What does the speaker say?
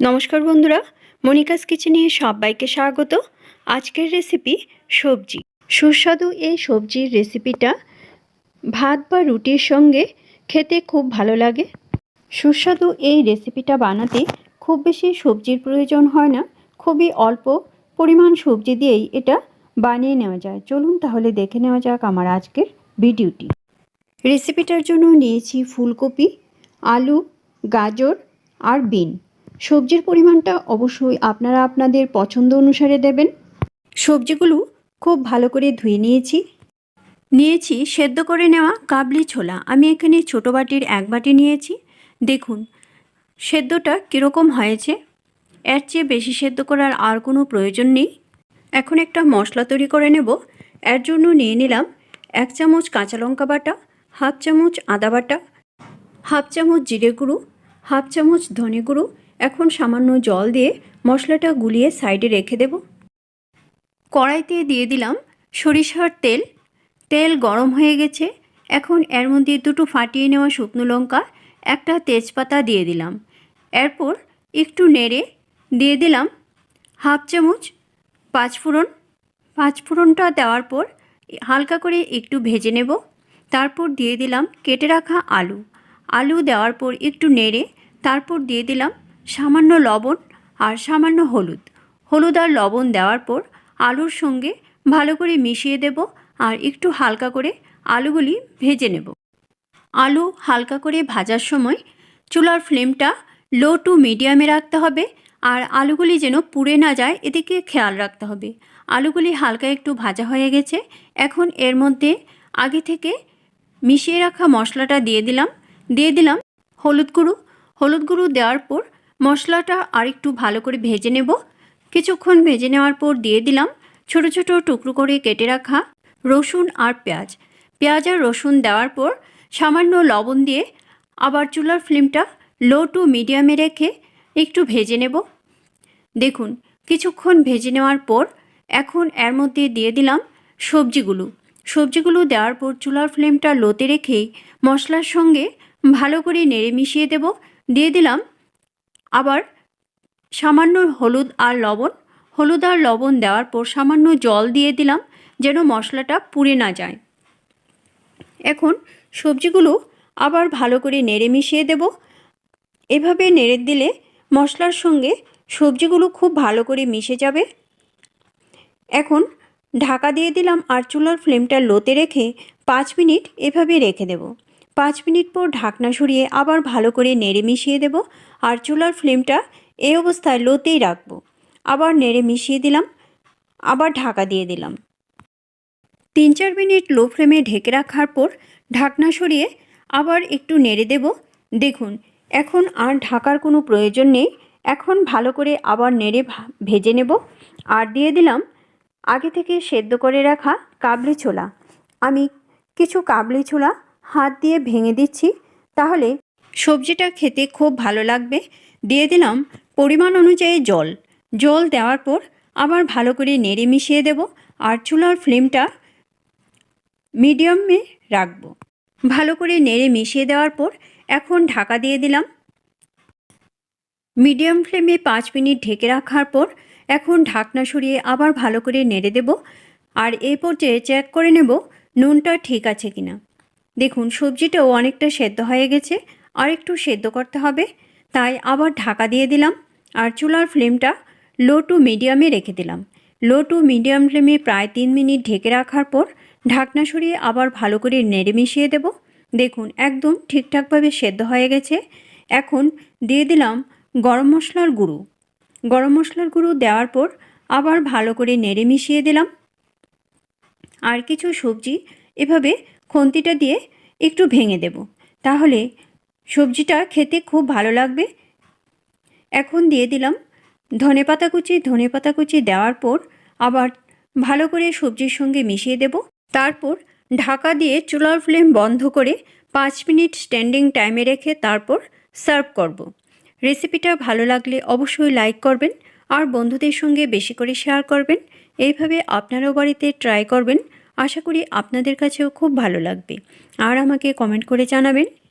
নমস্কার বন্ধুরা, মনিকাস কিচেনে সবাইকে স্বাগত। আজকের রেসিপি সবজি। সুস্বাদু এই সবজির রেসিপিটা ভাত বা রুটির সঙ্গে খেতে খুব ভালো লাগে। সুস্বাদু এই রেসিপিটা বানাতে খুব বেশি সবজির প্রয়োজন হয় না। খুবই অল্প পরিমাণ সবজি দিয়েই এটা বানিয়ে নেওয়া যায়। চলুন তাহলে দেখে নেওয়া যাক আমার আজকের ভিডিওটি। রেসিপিটার জন্য নিয়েছি ফুলকপি, আলু, গাজর আর বিন। সবজির পরিমাণটা অবশ্যই আপনারা আপনাদের পছন্দ অনুসারে দেবেন। সবজিগুলো খুব ভালো করে ধুয়ে নিয়েছি। নিয়েছি সেদ্ধ করে নেওয়া কাবলি ছোলা। আমি এখানে ছোটো বাটির এক বাটি নিয়েছি। দেখুন, সেদ্ধটা কীরকম হয়েছে। এর চেয়ে বেশি সেদ্ধ করার আর কোনো প্রয়োজন নেই। এখন একটা মশলা তৈরি করে নেব। এর জন্য নিয়ে নিলাম এক চামচ কাঁচা লঙ্কা বাটা, হাফ চামচ আদা বাটা, হাফ চামচ জিরে গুঁড়ো, হাফ চামচ ধনে গুঁড়ো এখন সামান্য জল দিয়ে মশলাটা গুলিয়ে সাইডে রেখে দেব। কড়াইতে দিয়ে দিলাম সরিষার তেল। তেল গরম হয়ে গেছে। এখন এর মধ্যে দুটো ফাটিয়ে নেওয়া শুকনো লঙ্কা, একটা তেজপাতা দিয়ে দিলাম। এরপর একটু নেড়ে দিয়ে দিলাম হাফ চামচ পাঁচফোড়ন পাঁচফোড়নটা দেওয়ার পর হালকা করে একটু ভেজে নেব। তারপর দিয়ে দিলাম কেটে রাখা আলু। আলু দেওয়ার পর একটু নেড়ে তারপর দিয়ে দিলাম সামান্য লবণ আর সামান্য হলুদ। হলুদ আর লবণ দেওয়ার পর আলুর সঙ্গে ভালো করে মিশিয়ে দেব আর একটু হালকা করে আলুগুলি ভেজে নেব। আলু হালকা করে ভাজার সময় চুলার ফ্লেমটা লো টু মিডিয়ামে রাখতে হবে আর আলুগুলি যেন পুড়ে না যায় এদিকে খেয়াল রাখতে হবে। আলুগুলি হালকা একটু ভাজা হয়ে গেছে। এখন এর মধ্যে আগে থেকে মিশিয়ে রাখা মশলাটা দিয়ে দিলাম। দিয়ে দিলাম হলুদ গুঁড়ো। হলুদ গুঁড়ো দেওয়ার পর মশলাটা আরেকটু ভালো করে ভেজে নেব। কিছুক্ষণ ভেজে নেওয়ার পর দিয়ে দিলাম ছোট ছোট টুকরো করে কেটে রাখা রসুন আর পেঁয়াজ। পেঁয়াজ আর রসুন দেওয়ার পর সামান্য লবণ দিয়ে আবার চুলার ফ্লেমটা লো টু মিডিয়ামে রেখে একটু ভেজে নেব। দেখুন, কিছুক্ষণ ভেজে নেওয়ার পর এখন এর মধ্যে দিয়ে দিলাম সবজিগুলো। সবজিগুলো দেওয়ার পর চুলার ফ্লেমটা লোতে রেখেই মশলার সঙ্গে ভালো করে নেড়ে মিশিয়ে দেব। দিয়ে দিলাম আবার সামান্য হলুদ আর লবণ। হলুদ আর লবণ দেওয়ার পর সামান্য জল দিয়ে দিলাম যেন মশলাটা পুড়ে না যায়। এখন সবজিগুলো আবার ভালো করে নেড়ে মিশিয়ে দেব। এভাবে নেড়ে দিলে মশলার সঙ্গে সবজিগুলো খুব ভালো করে মিশে যাবে। এখন ঢাকা দিয়ে দিলাম আর চুলার ফ্লেমটা লোতে রেখে পাঁচ মিনিট এভাবে রেখে দেব। পাঁচ মিনিট পর ঢাকনা সরিয়ে আবার ভালো করে নেড়ে মিশিয়ে দেব আর চুলার ফ্লেমটা এই অবস্থায় লোতেই রাখব। আবার নেড়ে মিশিয়ে দিলাম, আবার ঢাকা দিয়ে দিলাম। তিন চার মিনিট লো ফ্লেমে ঢেকে রাখার পর ঢাকনা সরিয়ে আবার একটু নেড়ে দেব। দেখুন, এখন আর ঢাকার কোনো প্রয়োজন নেই। এখন ভালো করে আবার নেড়ে ভেজে নেব। আর দিয়ে দিলাম আগে থেকে সেদ্ধ করে রাখা কাবলি ছোলা। আমি কিছু কাবলি ছোলা হাত দিয়ে ভেঙে দিচ্ছি, তাহলে সবজিটা খেতে খুব ভালো লাগবে। দিয়ে দিলাম পরিমাণ অনুযায়ী জল। জল দেওয়ার পর আবার ভালো করে নেড়ে মিশিয়ে দেব আর চুলার ফ্লেমটা মিডিয়ামে রাখব। ভালো করে নেড়ে মিশিয়ে দেওয়ার পর এখন ঢাকা দিয়ে দিলাম। মিডিয়াম ফ্লেমে পাঁচ মিনিট ঢেকে রাখার পর এখন ঢাকনা সরিয়ে আবার ভালো করে নেড়ে দেব। আর এই পর্যায়ে চেক করে নেব নুনটা ঠিক আছে কিনা। দেখুন, সবজিটাও অনেকটা সেদ্ধ হয়ে গেছে আর একটু সেদ্ধ করতে হবে। তাই আবার ঢাকা দিয়ে দিলাম, আর চুলার ফ্লেমটা লো টু মিডিয়ামে রেখে দিলাম। লো টু মিডিয়াম ফ্লেমে প্রায় তিন মিনিট ঢেকে রাখার পর ঢাকনা সরিয়ে আবার ভালো করে নেড়ে মিশিয়ে দেব। দেখুন, একদম ঠিকঠাকভাবে সেদ্ধ হয়ে গেছে। এখন দিয়ে দিলাম গরম মশলার গুঁড়ো। গরম মশলার গুঁড়ো দেওয়ার পর আবার ভালো করে নেড়ে মিশিয়ে দিলাম। আর কিছু সবজি এভাবে খন্তিটা দিয়ে একটু ভেঙে দেব। তাহলে সবজিটা খেতে খুব ভালো লাগবে। এখন দিয়ে দিলাম ধনে পাতা কুচি। ধনে পাতা কুচি দেওয়ার পর আবার ভালো করে সবজির সঙ্গে মিশিয়ে দেব। তারপর ঢাকা দিয়ে চুলার ফ্লেম বন্ধ করে পাঁচ মিনিট স্ট্যান্ডিং টাইমে রেখে তারপর সার্ভ করব। রেসিপিটা ভালো লাগলে অবশ্যই লাইক করবেন আর বন্ধুদের সঙ্গে বেশি করে শেয়ার করবেন। এইভাবে আপনারাও বাড়িতে ট্রাই করবেন। আশা করি আপনাদের কাছেও খুব ভালো লাগবে। আর আমাকে কমেন্ট করে জানাবেন।